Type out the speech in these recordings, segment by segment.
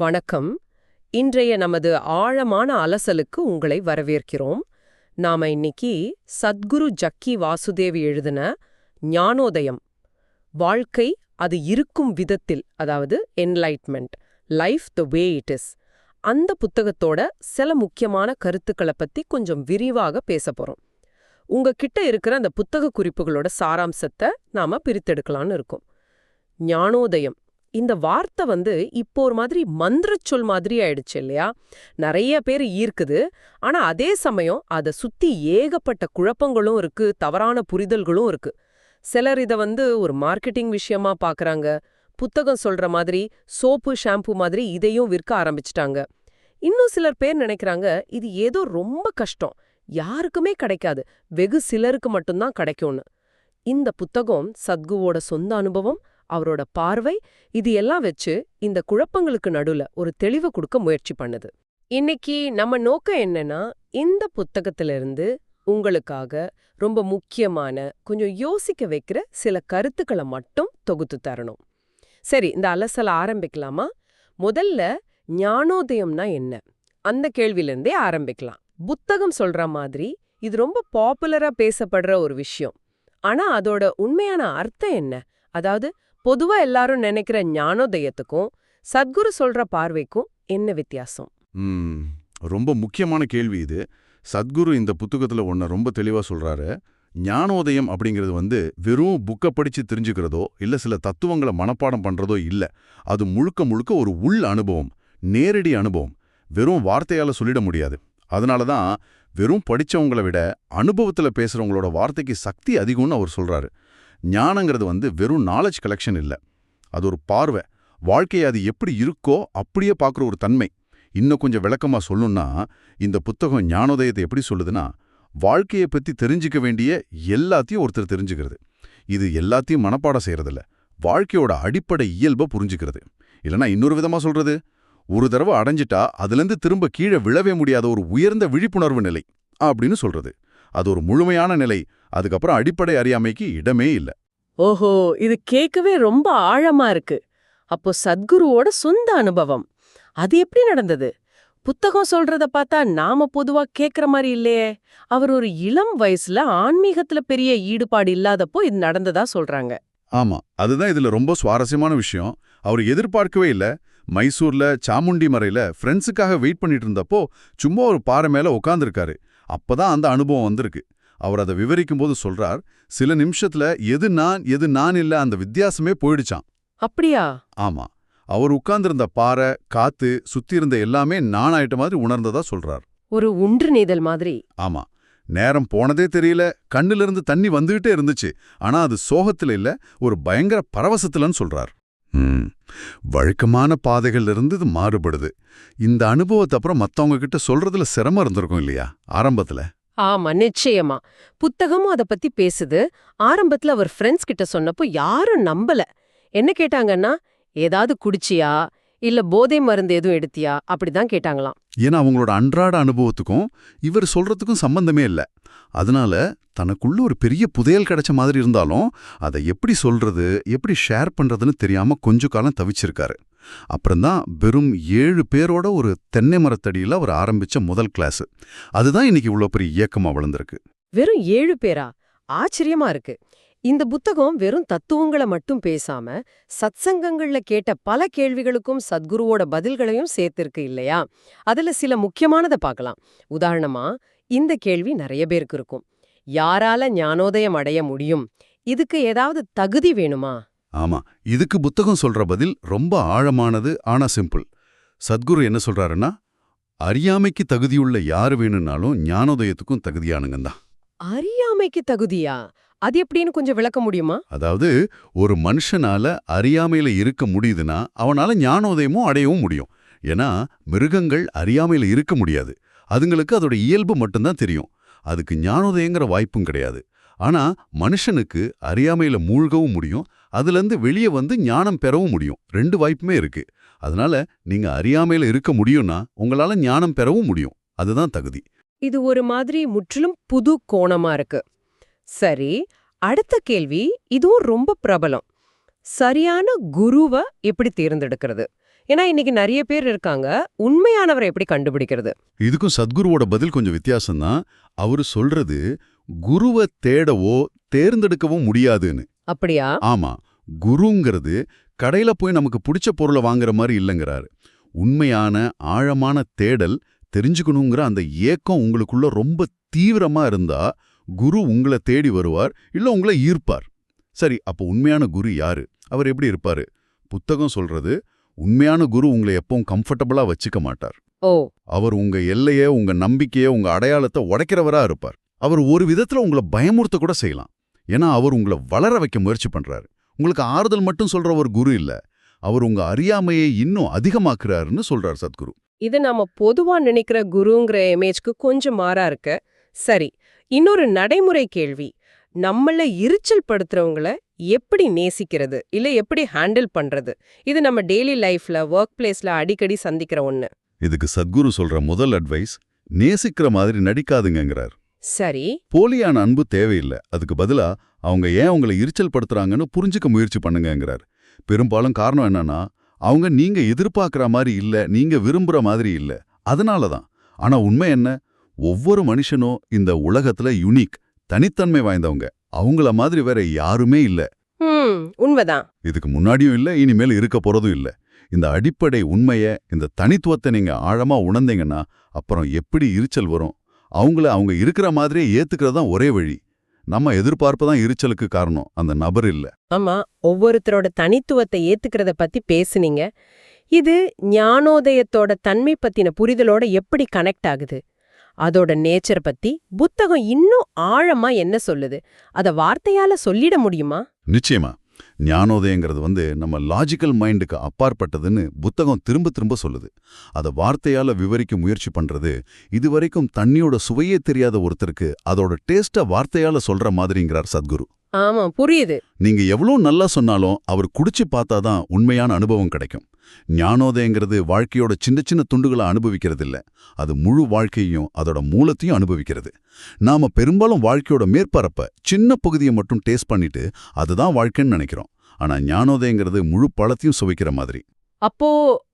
வணக்கம். இன்றைய நமது ஆழமான அலசலுக்கு உங்களை வரவேற்கிறோம். நாம இன்னைக்கு சத்குரு ஜக்கி வாசுதேவி எழுதின ஞானோதயம். வாழ்க்கை அது இருக்கும் விதத்தில் அதாவது enlightenment life the way it is அந்த புத்தகத்தோட சில முக்கியமான கருத்துக்களை பத்தி கொஞ்சம் விரிவாக பேச போறோம். உங்ககிட்ட இருக்கிற அந்த புத்தக குறிப்புகளோட சாராம்சத்தை நாம பிரித்தெடுக்கலாம்னு இருக்கோம். ஞானோதயம். இந்த வார்த்தை வந்து இப்போ ஒரு மாதிரி மந்திர சொல் மாதிரி ஆயிடுச்சு இல்லையா? நிறைய பேர் ஈர்க்குது. ஆனா அதே சமயம் அதை சுத்தி ஏகப்பட்ட குழப்பங்களும் இருக்கு தவறான புரிதல்களும் இருக்கு. சிலர் இத வந்து ஒரு மார்க்கெட்டிங் விஷயமா பாக்குறாங்க. புத்தகம் சொல்ற மாதிரி சோப்பு ஷாம்பு மாதிரி இதையும் விற்க ஆரம்பிச்சிட்டாங்க. இன்னும் சிலர் பேர் நினைக்கிறாங்க இது ஏதோ ரொம்ப கஷ்டம். யாருக்குமே கிடைக்காது. வெகு சிலருக்கு மட்டும்தான் கிடைக்கும்னு. இந்த புத்தகம் சத்குவோட சொந்த அனுபவம் அவரோட பார்வை இது எல்லாம் வச்சு இந்த குழப்பங்களுக்கு நடுல ஒரு தெளிவு கொடுக்க முயற்சி பண்ணுது. இன்னைக்கு நம்ம நோக்கம் என்னன்னா இந்த புத்தகத்திலிருந்து உங்களுக்காக ரொம்ப முக்கியமான கொஞ்சம் யோசிக்க வைக்கிற சில கருத்துக்களை மட்டும் தொகுத்து தரணும். சரி இந்த அலசல ஆரம்பிக்கலாமா? முதல்ல ஞானோதயம்னா என்ன? அந்த கேள்வியிலிருந்தே ஆரம்பிக்கலாம். புத்தகம் சொல்ற மாதிரி இது ரொம்ப பாப்புலரா பேசப்படுற ஒரு விஷயம். ஆனா அதோட உண்மையான அர்த்தம் என்ன? அதாவது பொதுவா எல்லாரும் நினைக்கிற ஞானோதயத்துக்கும் சத்குரு சொல்ற பார்வைக்கும் என்ன வித்தியாசம்? ரொம்ப முக்கியமான கேள்வி இது. சத்குரு இந்த புத்தகத்துல ஒன்ன ரொம்ப தெளிவா சொல்றாரு. ஞானோதயம் அப்படிங்கிறது வந்து வெறும் புக்கை படிச்சு தெரிஞ்சுக்கிறதோ இல்ல சில தத்துவங்களை மனப்பாடம் பண்றதோ இல்ல. அது முழுக்க முழுக்க ஒரு உள் அனுபவம் நேரடி அனுபவம். வெறும் வார்த்தையால சொல்லிட முடியாது. அதனால தான் வெறும் படிச்சவங்கள விட அனுபவத்துல பேசுறவங்களோட வார்த்தைக்கு சக்தி அதிகம்னு அவர் சொல்றாரு. ஞானங்கிறது வந்து வெறும் நாலேஜ் கலெக்ஷன் இல்ல. அது ஒரு பார்வை. வாழ்க்கையை அது எப்படி இருக்கோ அப்படியே பார்க்குற ஒரு தன்மை. இன்னும் கொஞ்சம் விளக்கமா சொல்லணும்னா இந்த புத்தகம் ஞானோதயத்தை எப்படி சொல்லுதுன்னா வாழ்க்கையை பத்தி தெரிஞ்சுக்க வேண்டிய எல்லாத்தையும் ஒருத்தர் தெரிஞ்சுக்கிறது. இது எல்லாத்தையும் மனப்பாடம் செய்கிறதில்ல வாழ்க்கையோட அடிப்படை இயல்பை புரிஞ்சுக்கிறது. இல்லனா இன்னொரு விதமா சொல்றது? ஒரு தடவை அடைஞ்சிட்டா அதுலேருந்து திரும்ப கீழே விழவே முடியாத ஒரு உயர்ந்த விழிப்புணர்வு நிலை அப்படின்னு சொல்றது. அது ஒரு முழுமையான நிலை. அதுக்கப்புறம் அடிப்படை அறியாமைக்கு இடமே இல்ல. ஓஹோ இது கேட்கவே ரொம்ப ஆழமா இருக்கு. அப்போ சத்குருவோட சொந்த அனுபவம். அது எப்படி நடந்தது? புத்தகம் சொல்றத பார்த்தா நாம பொதுவா கேக்குற மாதிரி இல்லையே. அவர் ஒரு இளம் வயசுல ஆன்மீகத்துல பெரிய ஈடுபாடு இல்லாதப்போ இது நடந்ததா சொல்றாங்க. ஆமா அதுதான் இதுல ரொம்ப சுவாரஸ்யமான விஷயம். அவர் எதிர்பார்க்கவே இல்ல. மைசூர்ல சாமுண்டி மறையில ஃப்ரெண்ட்ஸுக்காக வெயிட் பண்ணிட்டு இருந்தப்போ சும்மா ஒரு பாறை மேல உட்காந்துருக்காரு அப்பதான் அந்த அனுபவம் வந்திருக்கு. அவர் அதை விவரிக்கும் போது சொல்றார் சில நிமிஷத்துல எது நான் எது நான் இல்ல அந்த வித்தியாசமே போயிடுச்சான் அப்படியா? ஆமா. அவர் உட்கார்ந்திருந்த பாறை காத்து சுத்தி இருந்த எல்லாமே நான் ஆயிட்ட மாதிரி உணர்ந்ததா சொல்றார். ஒரு உன்று நீதல் மாதிரி. ஆமா. நேரம் போனதே தெரியல கண்ணிலிருந்து தண்ணி வந்துகிட்டே இருந்துச்சு. ஆனா அது சோகத்துல இல்ல ஒரு பயங்கர பரவசத்துலன்னு சொல்றார். வழக்கமான பாதைகள்ல இருந்து இது மாறுபடுது. இந்த அனுபவத்தை அப்புறம் மத்தவங்க கிட்ட சொல்றதுல சிரமம் இருந்திருக்கும் இல்லையா ஆரம்பத்துல? ஆமா நிச்சயமா. புத்தகமும் அத பத்தி பேசுது. ஆரம்பத்துல அவர் ஃப்ரெண்ட்ஸ் கிட்ட சொன்னப்போ யாரும் நம்பல. என்ன கேட்டாங்கன்னா ஏதாவது குடிச்சியா? இல்ல போதை மருந்து எதுவும் எடுத்தியா? அப்படிதான் கேட்டாங்களாம். ஏன்னா அவங்களோட அன்றாட அனுபவத்துக்கும் இவர் சொல்றதுக்கும் சம்பந்தமே இல்ல. அதனால தனக்குள்ள ஒரு பெரிய புதையல் கிடைச்ச மாதிரி இருந்தாலும் அதை எப்படி சொல்றது எப்படி ஷேர் பண்றதுன்னு தெரியாம கொஞ்ச காலம் தவிச்சிருக்காரு. அப்புறம்தான் வெறும் ஏழு பேரோட ஒரு தென்னை மரத்தடியில அவர் ஆரம்பிச்ச முதல் கிளாஸ் அதுதான் இன்னைக்கு இவ்வளோ பெரிய இயக்கமா வளர்ந்துருக்கு. வெறும் ஏழு பேரா? ஆச்சரியமா இருக்கு. இந்த புத்தகம் வெறும் தத்துவங்களை மட்டும் பேசாம சத்சங்கங்கள்ல கேட்ட பல கேள்விகளுக்கும் சத்குருவோட பதில்களையும் சேர்த்திருக்கு இல்லையா? அதுல சில முக்கியமானதை பார்க்கலாம். உதாரணமா இந்த கேள்வி நிறைய பேருக்கு இருக்கும். யாரால ஞானோதயம் அடைய முடியும்? இதுக்கு ஏதாவது தகுதி வேணுமா? ஆமா இதுக்கு புத்தகம் சொல்ற பதில் ரொம்ப ஆழமானது ஆனா சிம்பிள். சத்குரு என்ன சொல்றாருன்னா அறியாமைக்கு தகுதியுள்ள யாரு வேணும்னாலும் ஞானோதயத்துக்கும் தகுதியானுங்க தான். அறியாமைக்கு தகுதியா? அது எப்படின்னு கொஞ்சம் விளக்க முடியுமா? அதாவது ஒரு மனுஷனால அறியாமையில இருக்க முடியுதுன்னா அவனால ஞானோதயமும் அடையவும் முடியும். ஏன்னா மிருகங்கள் அறியாமையில இருக்க முடியாது. அதுங்களுக்கு அதோட இயல்பு மட்டும்தான் தெரியும். அதுக்கு ஞானோதயங்கிற வாய்ப்பும் கிடையாது. ஆனா மனுஷனுக்கு அறியாமையில மூழ்கவும் முடியும் அதுலேருந்து வெளியே வந்து ஞானம் பெறவும் முடியும். ரெண்டு வாய்ப்புமே இருக்கு. அதனால நீங்க அறியாமையில இருக்க முடியும்னா உங்களால ஞானம் பெறவும் முடியும். அதுதான் தகுதி. இது ஒரு மாதிரி முற்றிலும் புது கோணமா இருக்கு. சரி அடுத்த கேள்வி இதுவும் ரொம்ப பிரபலம். சரியான குருவ எப்படி தேர்ந்தெடுக்கிறது? ஏன்னா இன்னைக்கு நிறைய பேர் இருக்காங்க. உண்மையானவரை எப்படி கண்டுபிடிக்கிறது? இதுக்கும் சத்குருவோட பதில் கொஞ்சம் வித்தியாசம்தான். அவரு சொல்றது குருவை தேடவோ தேர்ந்தெடுக்கவும் முடியாதுன்னு. அப்படியா? ஆமா. குருங்கிறது கடையில போய் நமக்கு பிடிச்ச பொருளை வாங்குற மாதிரி இல்லைங்கிறாரு. உண்மையான ஆழமான தேடல் தெரிஞ்சுக்கணுங்கிற அந்த ஏக்கம் உங்களுக்குள்ள ரொம்ப தீவிரமா இருந்தா குரு உங்களை தேடி வருவார் இல்ல உங்களை ஈர்ப்பார். சரி அப்போ உண்மையான குரு யாரு? அவர் எப்படி இருப்பாரு? புத்தகம் சொல்றது உண்மையான குரு உங்களை எப்பவும் கம்ஃபர்டபுளா வச்சுக்க மாட்டார். ஓ. அவர் உங்க எல்லைய உங்க நம்பிக்கைய உங்க அடையாளத்தை உடைக்கிறவரா இருப்பார். அவர் ஒரு விதத்துல உங்களை பயமுறுத்த கூட செய்யலாம். ஏன்னா அவர் உங்களை வளர வைக்க முயற்சி பண்றாரு. உங்களுக்கு ஆறுதல் மட்டும் சொல்ற ஒரு குரு இல்ல. அவர் உங்க அறியாமையை இன்னும் அதிகமாக்குறாருன்னு சொல்றார் சத்குரு. இது நாம பொதுவா நினைக்கிற குருங்கிற இமேஜ்க்கு கொஞ்சம் மாறா இருக்கு. சரி இன்னொரு நடைமுறை கேள்வி. நம்மள எரிச்சல் படுத்துறவங்கள எப்படி நேசிக்கிறது? இல்ல எப்படி ஹேண்டில் பண்றது? இது நம்ம டெய்லி லைஃப்ல ஒர்க் பிளேஸ்ல அடிக்கடி சந்திக்கிற ஒண்ணு. இதுக்கு சத்குரு சொல்ற முதல் அட்வைஸ் நேசிக்கிற மாதிரி நடிக்காதுங்கங்கிறார். சரி. போலியான அன்பு தேவையில்லை. அதுக்கு பதிலா அவங்க ஏன் உங்களை எரிச்சல் படுத்துறாங்கன்னு புரிஞ்சுக்க முயற்சி பண்ணுங்கங்கிறார். பெரும்பாலும் காரணம் என்னன்னா அவங்க நீங்க எதிர்பார்க்குற மாதிரி இல்ல நீங்க விரும்புற மாதிரி இல்ல. அதனால தான் ஆனா உண்மை என்ன? ஒவ்வொரு மனுஷனும் இந்த உலகத்துல யுனிக் தனித்தன்மை வாய்ந்தவங்க. அவங்கள மாதிரி வேற யாருமே இல்ல. உண்மைதான். இதுக்கு முன்னாடியும் இல்ல இனிமேல் இருக்க போறதும் இல்ல. இந்த அடிப்படை உண்மைய இந்த தனித்துவத்தை நீங்க ஆழமா உணர்ந்தீங்கன்னா அப்புறம் எப்படி எரிச்சல் வரும்? அவங்கள அவங்க இருக்கிற மாதிரியே ஏத்துக்கிறது தான் ஒரே வழி. நம்ம எதிர்பார்ப்பு தான் எரிச்சலுக்கு காரணம். அந்த நபர் இல்ல. ஆமா ஒவ்வொருத்தரோட தனித்துவத்தை ஏத்துக்கிறத பத்தி பேசுனீங்க. இது ஞானோதயத்தோட தன்மை பத்தின புரிதலோட எப்படி கனெக்ட் ஆகுது? அதோட நேச்சர் பத்தி புத்தகம் இன்னும் ஆழமா என்ன சொல்லுது? அத வார்த்தையால சொல்லிட முடியுமா? நிச்சயமா. ஞானோதயங்கிறது வந்து நம்ம லாஜிக்கல் மைண்டுக்கு அப்பாற்பட்டதுன்னு புத்தகம் திரும்ப திரும்ப சொல்லுது. அதை வார்த்தையால விவரிக்க முயற்சி பண்றது இதுவரைக்கும் தண்ணியோட சுவையே தெரியாத ஒருத்தருக்கு அதோட டேஸ்ட வார்த்தையால சொல்ற மாதிரிங்கிறார் சத்குரு. ஆமா புரியுது. நீங்க எவ்வளோ நல்லா சொன்னாலும் அவர் குடிச்சு பார்த்தாதான் உண்மையான அனுபவம் கிடைக்கும். ஞானோதயங்கிறது வாழ்க்கையோட சின்ன சின்ன துண்டுகளை அனுபவிக்கிறது இல்ல அது முழு வாழ்க்கையையும் அதோட மூலத்தையும் அனுபவிக்கிறது. நாம பெரும்பாலும் வாழ்க்கையோட மேற்பரப்ப சின்ன பகுதியை மட்டும் டேஸ்ட் பண்ணிட்டு அதுதான் வாழ்க்கைன்னு நினைக்கிறோம். ஆனா ஞானோதயங்கிறது முழு பழத்தையும் சுவைக்கிற மாதிரி. அப்போ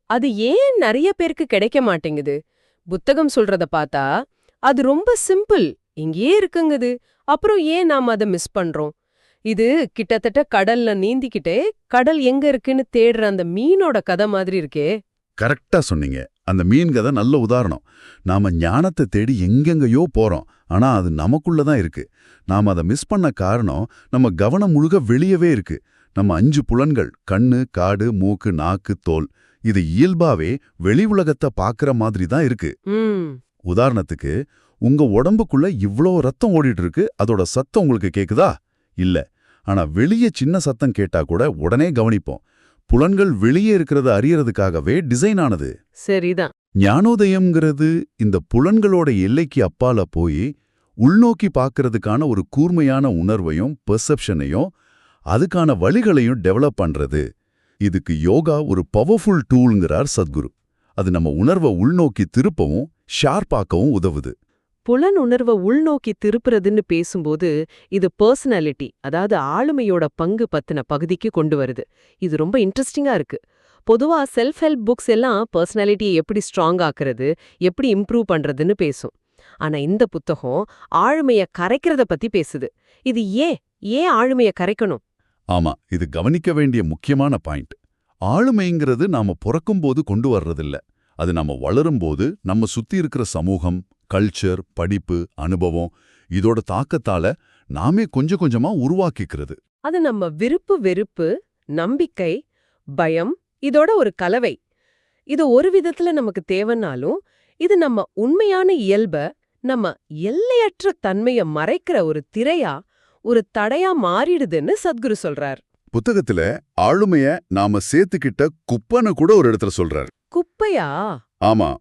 அது ஏன் நிறைய பேருக்கு கிடைக்க மாட்டேங்குது? புத்தகம் சொல்றத பார்த்தா அது ரொம்ப சிம்பிள் இங்கேயே இருக்குங்குது. அப்புறம் ஏன் நாம அதை மிஸ் பண்றோம்? இது கிட்டத்தட்ட கடல்ல நீந்திக்கிட்டே கடல் எங்க இருக்குன்னு தேடுற அந்த மீனோட கதை மாதிரி இருக்கே. கரெக்டா சொன்னீங்க. அந்த மீன் கதை நல்ல உதாரணம். நாம ஞானத்தை தேடி எங்கெங்கயோ போறோம். ஆனா அது நமக்குள்ள தான் இருக்கு. நாம அதை மிஸ் பண்ண காரணம் நம்ம கவனம் முழுக வெளியவே இருக்கு. நம்ம அஞ்சு புலன்கள் கண்ணு காடு மூக்கு நாக்கு தோல் இது இயல்பாவே வெளி உலகத்தை பார்க்கற மாதிரி தான் இருக்கு உதாரணத்துக்கு உங்க உடம்புக்குள்ள இவ்ளோ ரத்தம் ஓடிட்டு இருக்கு அதோட சத்தம் உங்களுக்கு கேக்குதா? இல்ல. ஆனா வெளியே சின்ன சத்தம் கேட்டா கூட உடனே கவனிப்போம். புலன்கள் வெளியே இருக்கிறத அறியறதுக்காகவே டிசைன் ஆனது. சரிதான். ஞானோதயம்ங்கிறது இந்த புலன்களோட எல்லைக்கு அப்பால போய் உள்நோக்கி பார்க்கறதுக்கான ஒரு கூர்மையான உணர்வையும் பெர்செப்ஷனையும் அதுக்கான வழிகளையும் டெவலப் பண்றது. இதுக்கு யோகா ஒரு பவர்ஃபுல் டூல்ங்கிறார் சத்குரு. அது நம்ம உணர்வை உள்நோக்கி திருப்பவும் ஷார்ப்பாக்கவும் உதவுது. புலன் உணர்வை உள்நோக்கி திருப்புறதுன்னு பேசும்போது இது பர்சனாலிட்டி அதாவது ஆளுமையோட பங்கு பத்தின பகுதிக்கு கொண்டு வருது. இது ரொம்ப இன்ட்ரெஸ்டிங்கா இருக்கு. பொதுவா செல்ஃப் ஹெல்ப் புக்ஸ் எல்லாம் பர்சனாலிட்டியை எப்படி ஸ்ட்ராங் ஆக்குறது எப்படி இம்ப்ரூவ் பண்றதுன்னு பேசும். ஆனா இந்த புத்தகம் ஆளுமைய கரைக்கிறத பத்தி பேசுது. இது ஏன் ஏன் ஆளுமைய கரைக்கணும்? ஆமா இது கவனிக்க வேண்டிய முக்கியமான பாயிண்ட் ஆளுமைங்கிறது நாம பிறக்கும்போது கொண்டு வர்றதில்ல. அது நம்ம வளரும்போது நம்ம சுத்தி இருக்கிற சமூகம் கல்ச்சர் படிப்பு அனுபவம் இதோட தாக்கத்தால நாமே கொஞ்சம் கொஞ்சமா உருவாக்கிக்கிறது. அது நம்ம விருப்பு வெறுப்பு நம்பிக்கை பயம் இதோட ஒரு கலவை. இது ஒரு விதத்துல நமக்கு தேவைன்னாலும் இது நம்ம உண்மையான இயல்ப நம்ம எல்லையற்ற தன்மைய மறைக்கிற ஒரு திரையா ஒரு தடையா மாறிடுதுன்னு சத்குரு சொல்றார். புத்தகத்துல ஆளுமைய நாம சேர்த்துக்கிட்ட குப்பன்னு கூட ஒரு இடத்துல சொல்றார். குப்பையா? ஆமா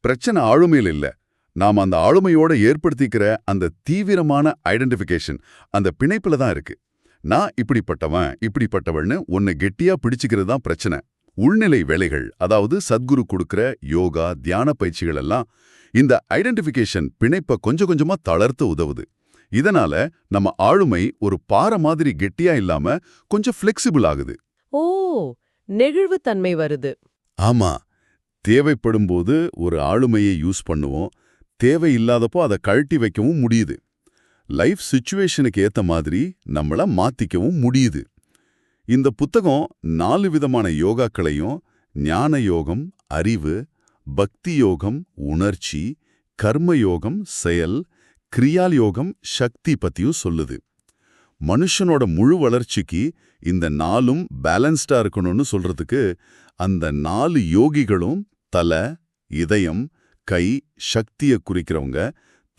பிரச்சனை ஆளுமையில் இல்ல. நாம அந்த ஆளுமையோட ஏற்படுத்திக்கிற அந்த தீவிரமான ஐடென்டிஃபிகேஷன் அந்த பிணைப்புல தான் இருக்கு. நான் இப்படிப்பட்டவன் இப்படிப்பட்டவன்னு ஒன்னு கெட்டியா பிடிச்சுக்கிறது தான் பிரச்சனை. உள்நிலை வேலைகள் அதாவது சத்குரு கொடுக்கிற யோகா தியான பயிற்சிகள் எல்லாம் இந்த ஐடென்டிஃபிகேஷன் பிணைப்பை கொஞ்சம் கொஞ்சமா தளர்த்து உதவுது. இதனால நம்ம ஆளுமை ஒரு பாறை மாதிரி கெட்டியா இல்லாம கொஞ்சம் ஃப்ளெக்சிபிள் ஆகுது. ஓ நெகிழ்வு தன்மை வருது. ஆமா. தேவைப்படும்போது ஒரு ஆளுமையை யூஸ் பண்ணுவோம். தேவையில்லாதப்போ அதை கழட்டி வைக்கவும் முடியுது. லைஃப் சுச்சுவேஷனுக்கு ஏத்த மாதிரி நம்மள மாத்திக்கவும் முடியுது. இந்த புத்தகம் நாலு விதமான யோகாக்களையும் ஞான யோகம் அறிவு பக்தி யோகம் உணர்ச்சி கர்ம யோகம் செயல் கிரியால் யோகம் சக்தி பத்தியும் சொல்லுது. மனுஷனோட முழு வளர்ச்சிக்கு இந்த நாளும் பேலன்ஸ்டா இருக்கணும்னு சொல்றதுக்கு அந்த நாலு யோகிகளும் தலை இதயம் கை சக்தியை குறிக்கிறவங்க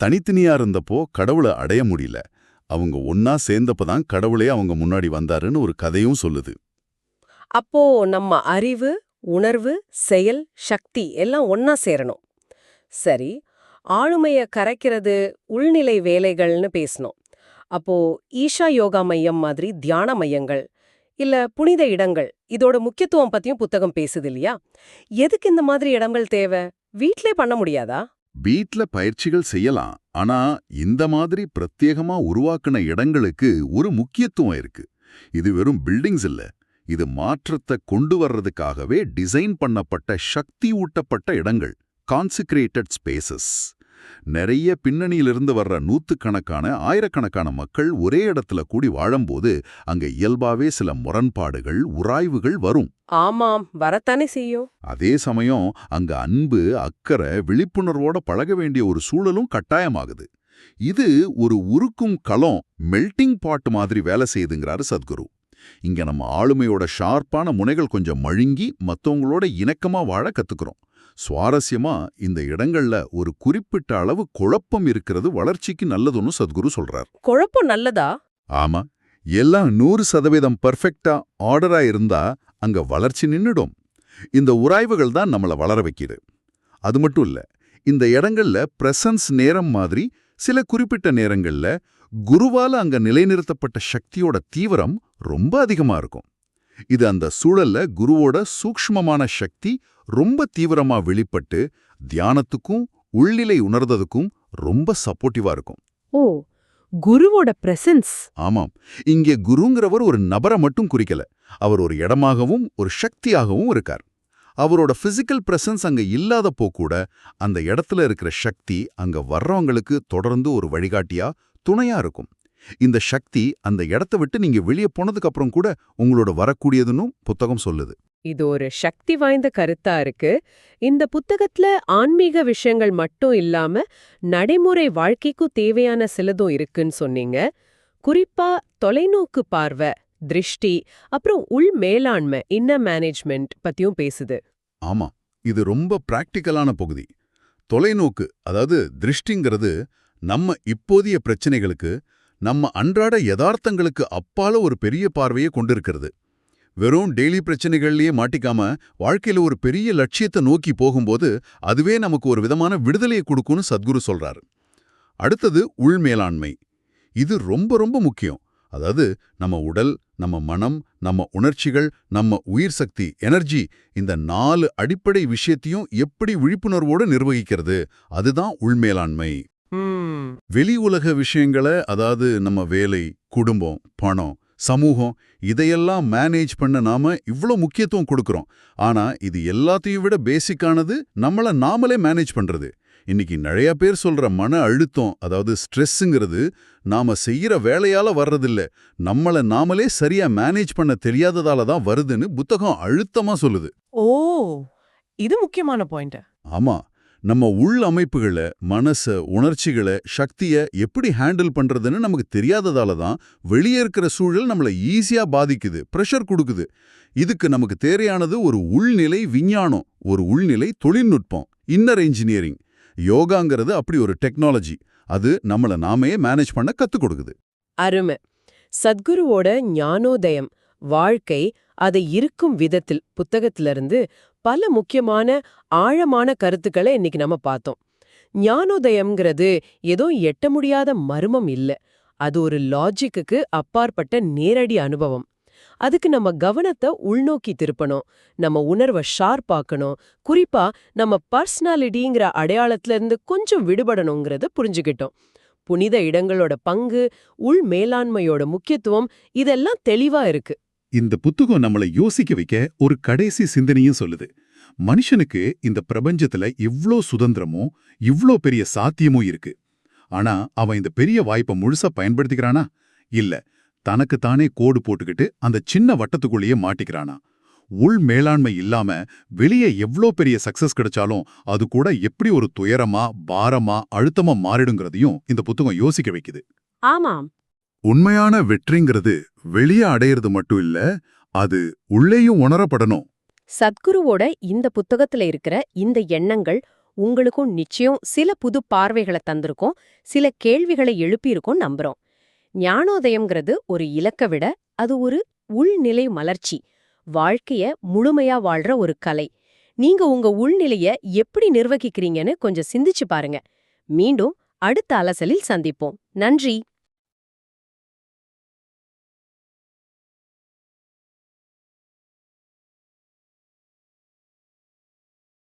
தனித்தனியா இருந்தப்போ கடவுளை அடைய முடியல. அவங்க ஒன்னா சேர்ந்தப்பதான் கடவுளே அவங்க முன்னாடி வந்தாருன்னு ஒரு கதையும் சொல்லுது. அப்போ நம்ம அறிவு உணர்வு செயல் சக்தி எல்லாம் ஒன்னா சேரணும். சரி ஆளுமைய கரைக்கிறது உள்நிலை வேலைகள்னு பேசணும் அப்போ ஈஷா யோகா மையம் மாதிரி தியான மையங்கள் இல்ல புனித இடங்கள் இதோட முக்கியத்துவம் பத்தியும் புத்தகம் பேசுது இல்லையா? எதுக்கு இந்த மாதிரி இடங்கள் தேவை? வீட்லயே பண்ண முடியாதா? வீட்ல பயிற்சிகள் செய்யலாம். ஆனா இந்த மாதிரி பிரத்யேகமா உருவாக்குன இடங்களுக்கு ஒரு முக்கியத்துவம் இருக்கு. இது வெறும் பில்டிங்ஸ் இல்ல. இது மாற்றத்தை கொண்டு வர்றதுக்காகவே டிசைன் பண்ணப்பட்ட சக்தி ஊட்டப்பட்ட இடங்கள். கான்சிக்ரேட்டட் ஸ்பேசஸ் நிறைய பின்னணியிலிருந்து வர்ற நூத்துக்கணக்கான ஆயிரக்கணக்கான மக்கள் ஒரே இடத்துல கூடி வாழும்போது அங்க இயல்பாவே சில முரண்பாடுகள் உராய்வுகள் வரும். ஆமாம் வரத்தானே செய்யும். அதே சமயம் அங்க அன்பு அக்கறை விழிப்புணர்வோட பழக வேண்டிய ஒரு சூழலும் கட்டாயமாகுது. இது ஒரு உருக்கும் களம் மெல்டிங் பாட் மாதிரி வேலை செய்யுதுங்கிறாரு சத்குரு. இங்க நம்ம ஆளுமையோட ஷார்ப்பான முனைகள் கொஞ்சம் மழுங்கி மத்தவங்களோட இணக்கமா வாழ கத்துக்கிறோம். சுவாரஸ்யமா இந்த இடங்கள்ல ஒரு குறிப்பிட்ட அளவு குழப்பம் இருக்கிறது வளர்ச்சிக்கு நல்லதுன்னு சத்குரு சொல்றார். குழப்பம் நல்லதா? ஆமா. எல்லாம் நூறு சதவீதம் பர்ஃபெக்டா ஆர்டரா இருந்தா அங்க வளர்ச்சி நின்னுடும். இந்த உராய்வுகள் தான் நம்மள வளர வைக்குது. அது மட்டும் இல்ல இந்த இடங்கள்ல பிரசன்ஸ் நேரம் மாதிரி சில குறிப்பிட்ட நேரங்கள்ல குருவால அங்க நிலைநிறுத்தப்பட்ட சக்தியோட தீவிரம் ரொம்ப அதிகமா இருக்கும். இது அந்த சூழல்ல குருவோட சூக்ஷ்மமான சக்தி ரொம்ப தீவிரமா வெளிப்பட்டு தியானத்துக்கும் உள்நிலை உணர்ந்ததுக்கும் ரொம்ப சப்போர்ட்டிவா இருக்கும். ஓ குருவோட பிரசன்ஸ் ஆமாம். இங்கே குருங்கிறவர் ஒரு நபரை மட்டும் குறிக்கல. அவர் ஒரு இடமாகவும் ஒரு சக்தியாகவும் இருக்கார். அவரோட பிசிக்கல் பிரசன்ஸ் அங்க இல்லாதப்போ கூட அந்த இடத்துல இருக்கிற சக்தி அங்க வர்றவங்களுக்கு தொடர்ந்து ஒரு வழிகாட்டியா துணையா இருக்கும். இந்த சக்தி அந்த இடத்த விட்டு நீங்க வெளியே போனதுக்கு அப்புறம் கூட உங்களோட வரக்கூடியதுன்னு புத்தகம் சொல்லுது. இது ஒரு சக்தி வாய்ந்த கருத்தா இருக்கு. இந்த புத்தகத்துல ஆன்மீக விஷயங்கள் மட்டும் இல்லாம நடைமுறை வாழ்க்கைக்கும் தேவையான சிலதும் இருக்குன்னு சொன்னீங்க. குறிப்பா தொலைநோக்கு பார்வை திருஷ்டி அப்புறம் உள் மேலாண்மை இன்ன மேனேஜ்மெண்ட் பத்தியும் பேசுது. ஆமா இது ரொம்ப பிராக்டிக்கலான பகுதி. தொலைநோக்கு அதாவது திருஷ்டிங்கிறது நம்ம இப்போதைய பிரச்சனைகளுக்கு நம்ம அன்றாட யதார்த்தங்களுக்கு அப்பால ஒரு பெரிய பார்வையை கொண்டிருக்கிறது. வெறும் டெய்லி பிரச்சனைகள்லயே மாட்டிக்காம வாழ்க்கையில ஒரு பெரிய லட்சியத்தை நோக்கி போகும்போது அதுவே நமக்கு ஒரு விதமான விடுதலையை கொடுக்கும்னு சத்குரு சொல்றாரு. அடுத்தது உள் மேலாண்மை. இது ரொம்ப ரொம்ப முக்கியம். அதாவது நம்ம உடல் நம்ம மனம் நம்ம உணர்ச்சிகள் நம்ம உயிர் சக்தி எனர்ஜி இந்த நாலு அடிப்படை விஷயத்தையும் எப்படி விழிப்புணர்வோடு நிர்வகிக்கிறது? அதுதான் உள்மேலாண்மை வெளி உலக விஷயங்களை அதாவது நம்ம வேலை குடும்பம் பணம் சமூகம் இதையெல்லாம் மேனேஜ் பண்ண நாம இவ்ளோ முக்கியத்துவம் கொடுக்கறோம். ஆனா இது எல்லாத்தையும் விட பேசிக்கானது நம்மள நாமளே மேனேஜ் பண்றது. இன்னைக்கு நிறைய பேர் சொல்ற மன அழுத்தம் அதாவது ஸ்ட்ரெஸ்ஸுங்கிறது நாம செய்யற வேலையால வர்றதில்ல. நம்மள நாமளே சரியா மேனேஜ் பண்ண தெரியாததால தான் வருதுன்னு புத்தகம் அழுத்தமா சொல்லுது. ஓ இது முக்கியமான பாயிண்ட் ஆமா. நம்ம உள் அமைப்புகளை மனச உணர்ச்சிகளை சக்திய எப்படி ஹேண்டில் பண்றதுன்னு நமக்கு தெரியாததால தான் வெளியே இருக்கிற சூழல் நம்மள ஈஸியா பாதிக்குது ப்ரெஷர் கொடுக்குது. இதுக்கு நமக்கு தேவையானது ஒரு உள்நிலை விஞ்ஞானம் ஒரு உள்நிலை தொழில்நுட்பம் இன்னர் இன்ஜினியரிங் யோகாங்கிறது அப்படி ஒரு டெக்னாலஜி அது நம்மள நாமே மேனேஜ் பண்ண கற்றுக் கொடுக்குது. அருமை. சத்குருவோட ஞானோதயம் வாழ்க்கை அதை இருக்கும் விதத்தில் புத்தகத்திலிருந்து பல முக்கியமான ஆழமான கருத்துக்களை இன்னைக்கு நம்ம பார்த்தோம். ஞானோதயம்ங்கிறது ஏதோ எட்ட முடியாத மர்மம் இல்ல. அது ஒரு லாஜிக்குக்கு அப்பாற்பட்ட நேரடி அனுபவம். அதுக்கு நம்ம கவனத்தை உள்நோக்கி திருப்பணும். நம்ம உணர்வை ஷார்ப்பாக்கணும் குறிப்பா நம்ம பர்சனாலிட்டிங்கிற அடையாளத்துல இருந்து கொஞ்சம் விடுபடணுங்கிறத புரிஞ்சுக்கிட்டோம். புனித இடங்களோட பங்கு உள் மேலாண்மையோட முக்கியத்துவம் இதெல்லாம் தெளிவா இருக்கு. இந்த புத்தகம் நம்மளை யோசிக்க வைக்க ஒரு கடைசி சிந்தனையும் சொல்லுது. மனுஷனுக்கு இந்த பிரபஞ்சத்துல இவ்ளோ சுதந்திரமும் இவ்ளோ பெரிய சாத்தியமும் இருக்கு. ஆனா அவன் இந்த பெரிய வாய்ப்பை முழுசா பயன்படுத்திக்கிறானா? இல்ல தனக்கு தானே கோடு போட்டுக்கிட்டு அந்த சின்ன வட்டத்துக்குள்ளேயே மாட்டிக்கிறானா? உள் மேலாண்மை இல்லாம வெளியே எவ்ளோ பெரிய சக்சஸ் கிடைச்சாலும் அது கூட எப்படி ஒரு துயரமா பாரமா அழுத்தமா மாறிடுங்கிறதையும் இந்த புத்தகம் யோசிக்க வைக்குது. ஆமாம். உண்மையான வெற்றிங்கிறது வெளியே அடையிறது மட்டும் இல்ல அது உள்ளேயும் உணரப்படணும். சத்குருவோட இந்த புத்தகத்துல இருக்கிற இந்த எண்ணங்கள் உங்களுக்கும் நிச்சயம் சில புது பார்வைகளை தந்திருக்கும் சில கேள்விகளை எழுப்பியிருக்கும் நம்புறோம். ஞானோதயம்ங்கிறது ஒரு இலக்க விட அது ஒரு உள்நிலை மலர்ச்சி வாழ்க்கைய முழுமையா வாழ்ற ஒரு கலை. நீங்க உங்க உள்நிலைய எப்படி நிர்வகிக்கிறீங்கன்னு கொஞ்சம் சிந்திச்சு பாருங்க. மீண்டும் அடுத்த அலசலில் சந்திப்போம். நன்றி!